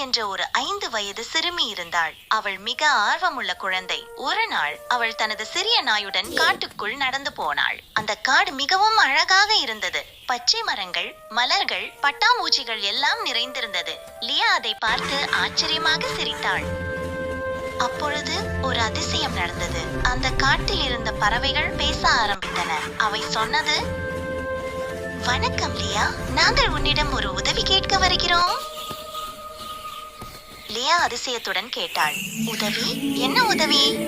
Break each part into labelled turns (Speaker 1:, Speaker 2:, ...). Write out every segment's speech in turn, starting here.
Speaker 1: என்ற ஒரு ஐந்து வயது சிறுமி இருந்தாள். அவள் மிக ஆர்வமுள்ள குழந்தை. ஒரு நாள் அவள் தனது சிறிய நாயுடன் காட்டுக்குள் நடந்து போனாள். அந்த காடு மிகவும் அழகாக இருந்தது. பச்சை மரங்கள் மலர்கள் பட்டாம்பூச்சிகள் எல்லாம் நிறைந்திருந்தது. லியா அதை பார்த்து ஆச்சரியமாக சிரித்தாள். அப்பொழுது ஒரு அதிசயம் நடந்தது. அந்த காட்டில் இருந்த பறவைகள் பேச ஆரம்பித்தன. அவை சொன்னது வணக்கம் லியா. நாங்கள் உன்னிடம் ஒரு உதவி கேட்க வருகிறோம். லியா அதிசயத்துடன் கேட்டாள். உதவி? என்ன உதவி.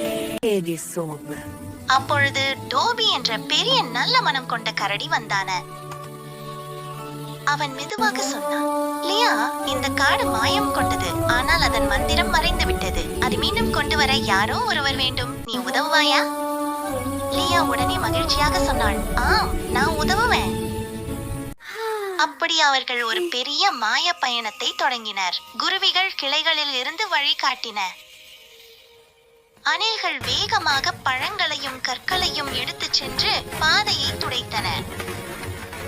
Speaker 1: அப்பொழுது டோபி என்ற பெரிய நல்ல மனம் கொண்ட கரடி வந்தான. அவன் மெதுவாக சொன்னான் லியா இந்த காடு மாயம் கொண்டது. ஆனால் அதன் மந்திரம் மறைந்து விட்டது. அது மீண்டும் கொண்டு வர யாரோ ஒருவர் வேண்டும். நீ உதவுவாயா? லியா உடனே மகிழ்ச்சியாக சொன்னாள் ஆம் நான் உதவுவேன். அப்படி அவர்கள் ஒரு பெரிய மாய பயணத்தை தொடங்கினர். குருவிகள் கிளைகளில் இருந்து வழிகாட்டின அணில்கள் வேகமாக பழங்களையும் கற்களையும் எடுத்துச் சென்று பாதையை துடைத்தன.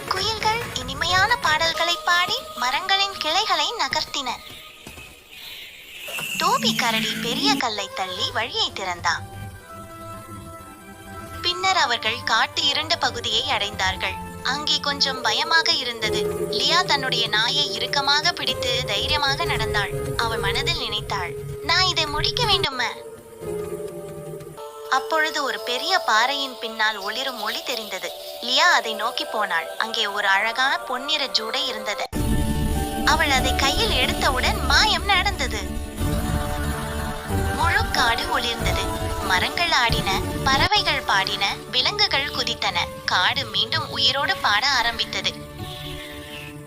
Speaker 1: குயில்கள் இனிமையான பாடல்களை பாடி மரங்களின் கிளைகளை நகர்த்தின. டோபி கரடி பெரிய கல்லை தள்ளி வழியை திறந்தான். பின்னர் அவர்கள் காட்டு இருண்ட பகுதியை அடைந்தார்கள். அங்கே கொஞ்சம் பயமாக இருந்தது. லியா தன்னுடைய நாயை இறுக்கமாக பிடித்து தைரியமாக நடந்தாள். அவள் மனதில் நினைத்தாள் நான் இதை முடிக்க வேண்டுமே? அப்பொழுது ஒரு பெரிய பாறையின் பின்னால் ஒளிரும் ஒளி தெரிந்தது. லியா அதை நோக்கி போனாள். அங்கே ஒரு அழகான பொன்னிற ஜூடை இருந்தது. அவள் அதை கையில் எடுத்தவுடன் மாயம் நடந்தது. முழு காடு ஒளிர்ந்தது. மரங்கள் ஆடின பறவைகள் பாடின விலங்குகள் காடு மீண்டும் உயிரோடு பாட ஆரம்பித்தது.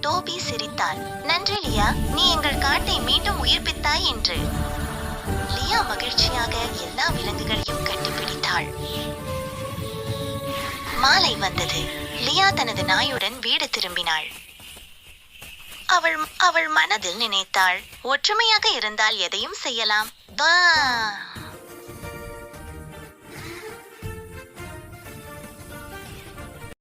Speaker 1: டோபி சிரித்தாள். நன்றி லியா. நீ எங்கள் காட்டை மீண்டும் உயிர்ப்பித்தாய் என்று. லியா மகிழ்ச்சியாக எல்லா விலங்குகளையும் கட்டிப்பிடித்தாள். மாலை வந்தது. லியா தனது நாயுடன் வீடு திரும்பினாள். அவள் அவள் மனதில் நினைத்தாள். ஒற்றுமையாக இருந்தால் எதையும் செய்யலாம். வா!